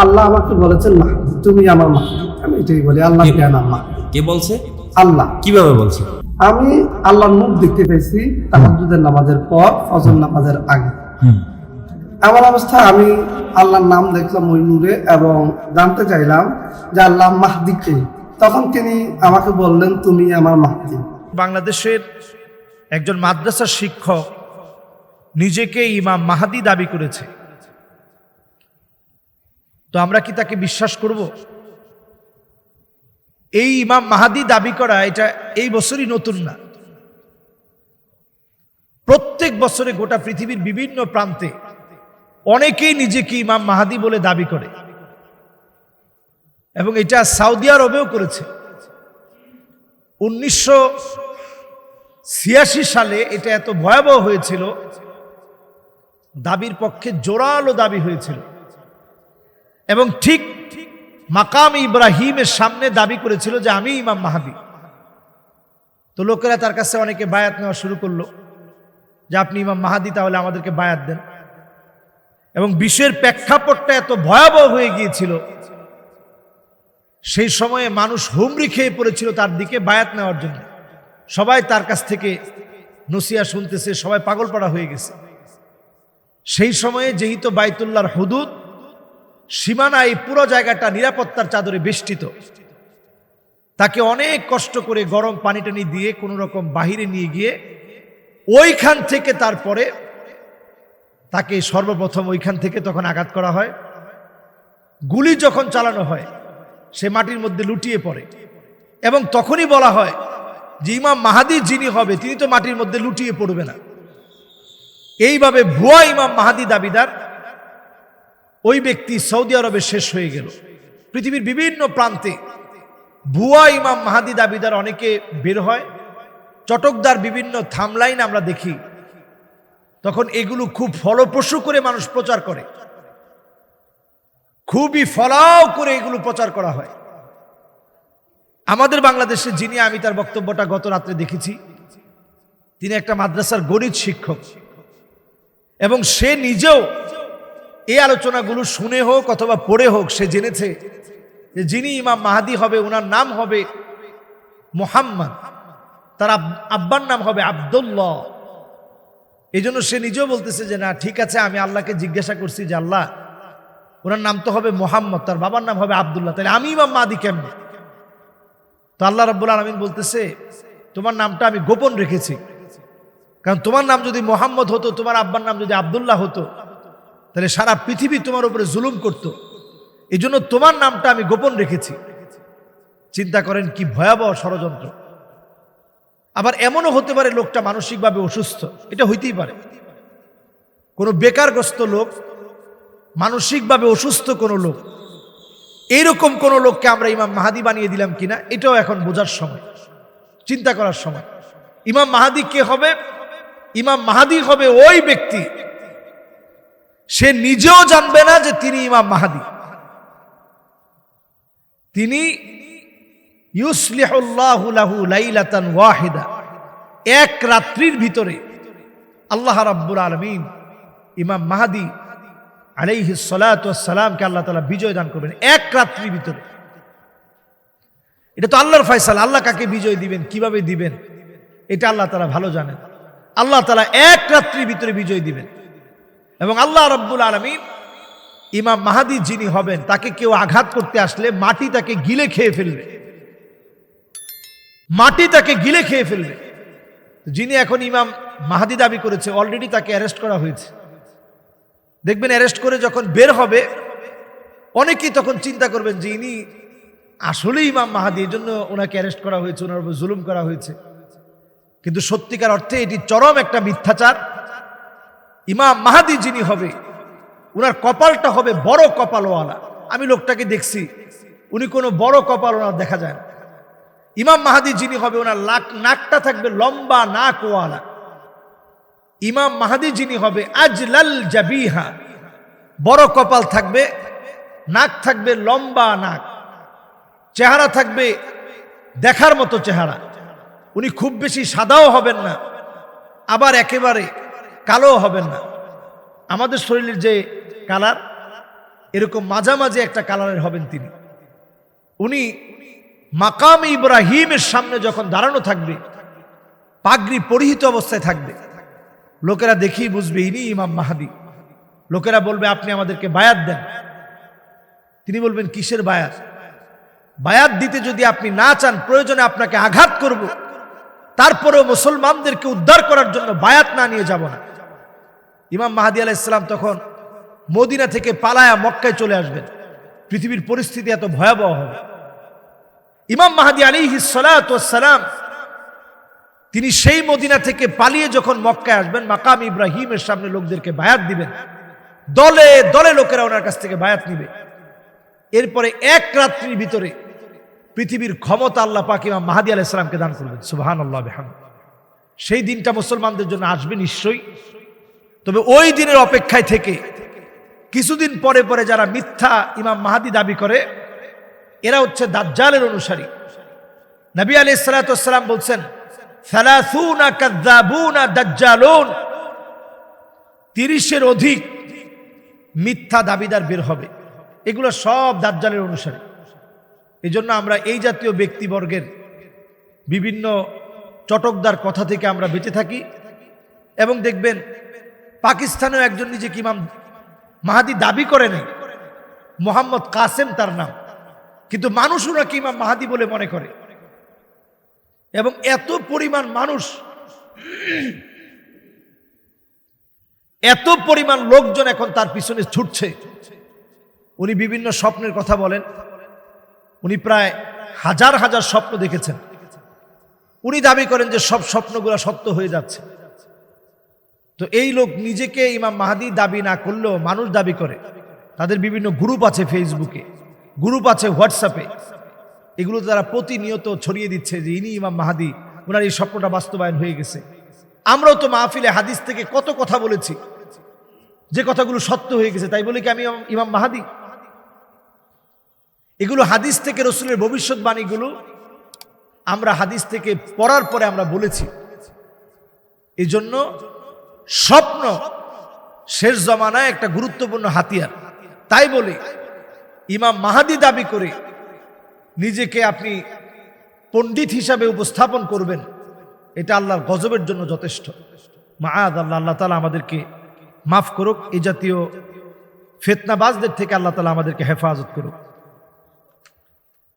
আল্লাহ আমাকে বলেছেন মাহদি তুমি আমার মাহদি আমি এটাই বলি আল্লাহ কে- জ্ঞান আল্লাহ কে বলছে? আল্লাহ। কীভাবে বলছে? আমি আল্লাহর মুখ দেখতে পেয়েছি তাহাজুদের নামাজের পর ফজর নামাজের আগে। এমন অবস্থায় আমি আল্লাহর নাম দেখলাম ওই নূরে এবং জানতে চাইলাম যে আল্লাহ মাহদি কে? তখন তিনি আমাকে বললেন তুমি আমার মাহদি। বাংলাদেশের একজন মাদ্রাসার শিক্ষক নিজেকে ইমাম মাহাদি দাবি করেছে। আমরা কি তাকে বিশ্বাস করব? এই ইমাম মাহাদি দাবি করা এটা এই বছরই নতুন না। প্রত্যেক বছরে গোটা পৃথিবীর বিভিন্ন প্রান্তে অনেকেই নিজেকে ইমাম মাহাদি বলে দাবি করে। এবং এটা সাউদি আরবেও করেছে। উনিশশো ছিয়াশি সালে এটা এত ভয়াবহ হয়েছিল, দাবির পক্ষে জোরালো দাবি হয়েছিল। এবং ঠিক মাকাম ইব্রাহিমের সামনে দাবি করেছিল যে আমি ইমাম মাহাদি তো লোকেরা তার কাছে অনেকে বায়াত নেওয়া শুরু করল যে আপনি ইমাম মাহাদি তাহলে আমাদেরকে বায়াত দেন। এবং বিশ্বের প্রেক্ষাপটটা এত ভয়াবহ হয়ে গিয়েছিল, সেই সময়ে মানুষ হুমড়ি খেয়ে পড়েছিল তার দিকে বায়াত নেওয়ার জন্য। সবাই তার কাছ থেকে নসিয়া শুনতেছে, সবাই পাগলপাড়া হয়ে গেছে। সেই সময়ে যেহেতু বাইতুল্লাহর হুদুদ সীমানা এই পুরো জায়গাটা নিরাপত্তার চাদরে বেষ্টিত। তাকে অনেক কষ্ট করে গরম পানি টানি দিয়ে কোনো রকম বাহিরে নিয়ে গিয়ে ওইখান থেকে তারপরে তাকে সর্বপ্রথম ওইখান থেকে তখন আঘাত করা হয়। গুলি যখন চালানো হয়, সে মাটির মধ্যে লুটিয়ে পড়ে এবং তখনই বলা হয় যে ইমাম মাহাদি যিনি হবে, তিনি তো মাটির মধ্যে লুটিয়ে পড়বে না। এইভাবে ভুয়া ইমাম মাহাদি দাবিদার ওই ব্যক্তি সৌদি আরবে শেষ হয়ে গেল। পৃথিবীর বিভিন্ন প্রান্তে ভুয়া ইমাম মাহাদি দাবিদার অনেকে বের হয়। চটকদার বিভিন্ন থামলাইন আমরা দেখি। তখন এগুলো খুব ফলপ্রসূ করে মানুষ প্রচার করে। খুবই ফলাও করে এগুলো প্রচার করা হয়। আমাদের বাংলাদেশে যিনি, আমি তার বক্তব্যটা গত রাত্রে দেখেছি। তিনি একটা মাদ্রাসার গণিত শিক্ষক। এবং সে নিজেও এই আলোচনাগুলো শুনে হোক অথবা পড়ে হোক, সে জেনেছে যে যিনি ইমাম মাহাদি হবে ওনার নাম হবে মোহাম্মদ। তার আব্বার নাম হবে আবদুল্লাহ। এই জন্য সে নিজেও বলতেছে যে, না, ঠিক আছে, আমি আল্লাহকে জিজ্ঞাসা করছি যে, আল্লাহ ওনার নাম তো হবে মোহাম্মদ, তার বাবার নাম হবে আবদুল্লাহ, তাহলে আমি ইমাম মাহাদি কেমনে? তো আল্লাহ রব্বুল আলমিন বলতেছে, তোমার নামটা আমি গোপন রেখেছি। কারণ তোমার নাম যদি মোহাম্মদ হতো, তোমার আব্বার নাম যদি আবদুল্লাহ হতো তাহলে সারা পৃথিবী তোমার উপরে জুলুম করত। এই জন্য তোমার নামটা আমি গোপন রেখেছি। চিন্তা করেন কি ভয়াবহ ষড়যন্ত্র। আবার এমনও হতে পারে লোকটা মানসিকভাবে অসুস্থ। এটা হইতেই পারে। কোনো বেকারগ্রস্ত লোক, মানসিকভাবে অসুস্থ কোনো লোক, এইরকম কোন লোককে আমরা ইমাম মাহাদি বানিয়ে দিলাম কিনা, এটাও এখন বোঝার সময়। চিন্তা করার সময়। ইমাম মাহাদি কে হবে? ইমাম মাহাদি হবে ওই ব্যক্তি সে নিজেও জানবে না যে তিনি ইমাম মাহাদি। তিনি ওয়াহিদা। এক রাত্রির ভিতরে আল্লাহ রাব্বুল আলামিন ইমাম মাহাদি আলাইহি সালামকে আল্লাহ তালা বিজয় দান করবেন, এক রাত্রির ভিতরে। এটা তো আল্লাহর ফয়সাল, আল্লাহ কাকে বিজয় দিবেন, কীভাবে দিবেন? এটা আল্লাহ তালা ভালো জানেন। আল্লাহ তালা এক রাত্রির ভিতরে বিজয় দিবেন। এবং আল্লাহ রব্বুল আলমিন ইমাম মাহাদি যিনি হবেন, তাকে কেউ আঘাত করতে আসলে মাটি তাকে গিলে খেয়ে ফেলবে। মাটি তাকে গিলে খেয়ে ফেলবে। যিনি এখন ইমাম মাহাদি দাবি করেছে অলরেডি তাকে অ্যারেস্ট করা হয়েছে। দেখবেন অ্যারেস্ট করে যখন বের হবে, অনেকেই তখন চিন্তা করবেন যে ইনি আসলেই ইমাম মাহাদি এই জন্য ওনাকে অ্যারেস্ট করা হয়েছে, ওনার উপর জুলুম করা হয়েছে। কিন্তু সত্যিকার অর্থে এটি চরম একটা মিথ্যাচার। ইমাম মাহাদি যিনি হবে ওনার কপালটা হবে বড় কপালওয়ালা। আমি লোকটাকে দেখছি, উনি কোনো বড় কপাল ওনার দেখা যায় না। ইমাম মাহাদি যিনি হবে ওনার লাক, নাকটা থাকবে লম্বা নাকওয়ালা। ইমাম মাহাদি যিনি হবে, আজলাল জাবিহা। বড় কপাল থাকবে, নাক থাকবে লম্বা নাক। চেহারা থাকবে দেখার মতো চেহারা। উনি খুব বেশি সাদাও হবেন না। আবার একেবারে কালো হবেন না। আমাদের শরীরের যে কালার, এরকম মাঝামাঝি একটা কালারের হবেন তিনি। উনি মাকাম ইব্রাহিমের সামনে যখন দাঁড়ানো থাকবে, পাগড়ি পরিহিত অবস্থায় থাকবে, লোকেরা দেখেই বুঝবে, ইনি ইমাম মাহাদি। লোকেরা বলবে, আপনি আমাদেরকে বায়াত দেন। তিনি বলবেন, কিসের বায়াত? বায়াত দিতে যদি আপনি না চান, প্রয়োজনে আপনাকে আঘাত করব। তারপরেও মুসলমানদেরকে উদ্ধার করার জন্য বায়াত না নিয়ে যাব না। ইমাম মাহাদি আলাহ ইসলাম তখন মদিনা থেকে পালায়া মক্কায় চলে আসবেন। পৃথিবীর পরিস্থিতি এত ভয়াবহ হবে। ইমাম মাহাদি আলী সালাম তিনি সেই মদিনা থেকে পালিয়ে যখন মক্কায় আসবেন, মাকাম ইব্রাহিমের সামনে লোকদেরকে বায়াত দিবেন। দলে দলে লোকেরা ওনার কাছ থেকে বায়াত নিবে। এরপরে এক রাত্রির ভিতরে পৃথিবীর ক্ষমতা আল্লাহ পাক ইমাম মাহাদি আলাহ ইসলামকে দান করবেন। সুবাহান আল্লাহ সেই দিনটা মুসলমানদের জন্য আসবে নিশ্চয়ই। তবে ওই দিনের অপেক্ষায় থেকে কিছুদিন পরে পরে যারা মিথ্যা ইমাম মাহাদি দাবি করে, এরা হচ্ছে দাজ্জালের অনুসারী। নবী আলি সালাতাম বলছেন তিরিশের অধিক মিথ্যা দাবিদার বের হবে। এগুলো সব দাজ্জালের অনুসারী। এই আমরা এই জাতীয় ব্যক্তিবর্গের বিভিন্ন চটকদার কথা থেকে আমরা বেঁচে থাকি এবং দেখবেন পাকিস্তানেও একজন নিজেকে ইমাম মাহাদি দাবি করে নেই। মোহাম্মদ কাসেম তার নাম। কিন্তু মানুষ ওনাকে ইমাম মাহাদি বলে মনে করে। এবং এত পরিমাণ মানুষ, এত পরিমাণ লোকজন এখন তার পিছনে ছুটছে। উনি বিভিন্ন স্বপ্নের কথা বলেন। উনি প্রায় হাজার হাজার স্বপ্ন দেখেছেন। উনি দাবি করেন যে সব স্বপ্নগুলো সত্য হয়ে যাচ্ছে। তো এই লোক নিজেকে ইমাম মাহাদি দাবি না করলেও মানুষ দাবি করে। তাদের বিভিন্ন গ্রুপ আছে ফেসবুকে গ্রুপ আছে হোয়াটসঅ্যাপে এগুলো তারা প্রতিনিয়ত ছড়িয়ে দিচ্ছে যে ইনি ইমাম মাহাদি ওনার এই স্বপ্নটা বাস্তবায়ন হয়ে গেছে। আমরাও তো মাহফিলে হাদিস থেকে কত কথা বলেছি। যে কথাগুলো সত্য হয়ে গেছে, তাই বলে কি আমি ইমাম- মাহাদি? এগুলো হাদিস থেকে রসুলের ভবিষ্যৎবাণীগুলো আমরা হাদিস থেকে পড়ার পরে আমরা বলেছি। এই জন্য স্বপ্ন। শেষ জমানায় একটা গুরুত্বপূর্ণ হাতিয়ার। তাই বলে ইমাম মাহাদি দাবি করে নিজেকে আপনি পণ্ডিত হিসাবে উপস্থাপন করবেন। এটা আল্লাহর গজবের জন্য যথেষ্ট। মাআদ আল্লাহ আল্লাহ তালা আমাদেরকে মাফ করুক। এই জাতীয় ফেতনাবাজদের থেকে আল্লাহ তালা আমাদেরকে হেফাজত করুক।